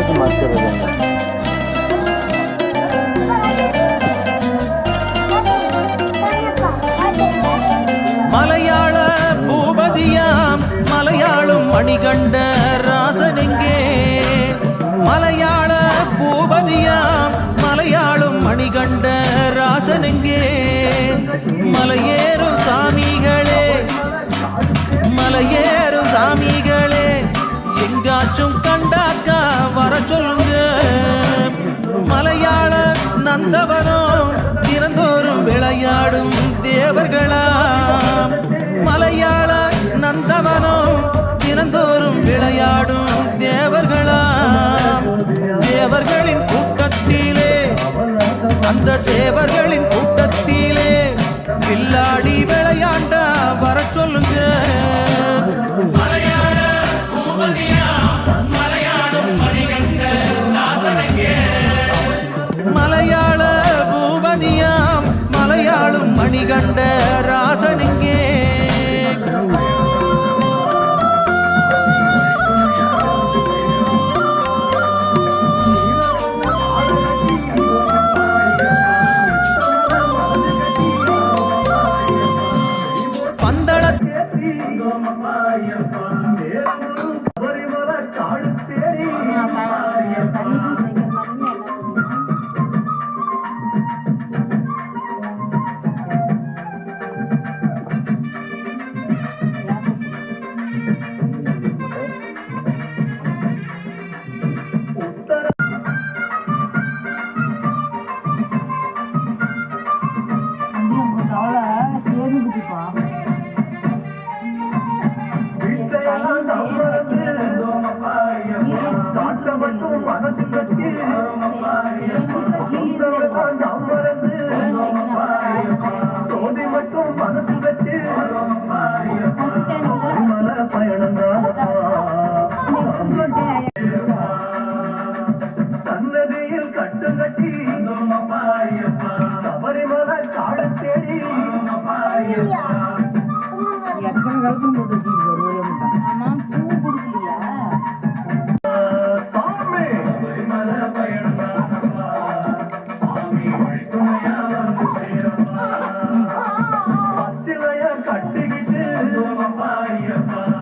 Charge மறுக்கிறதுங்க மலையாள பூபதியாம் மலையாளும் மணிகண்ட ராசனெங்கே? மலையாள பூபதியாம் மலையாளும் மணிகண்ட ராசனெங்கே? மலையேறும் சாமிகளே மலையேறும் சாமி நந்தவனம் தினந்தோறும் விளையாடும் தேவர்களா மலையாள நந்தவனோ தினந்தோறும் விளையாடும் தேவர்களா தேவர்களின் கூட்டத்திலே அந்த தேவர்களின் கூட்டத்திலே வில்லாடி விளையாண்டா வர சொல்லுங்க. கண்ட மணிகண்ட மட்டும் மனசில் வச்சு சொந்தம்தான் தான் சோதி மட்டும் மனசில் வச்சு மல பயணம் சன்னதியில் கட்டு கட்டி சபரிமலை காடு தேடி எத்தனை காலத்தும்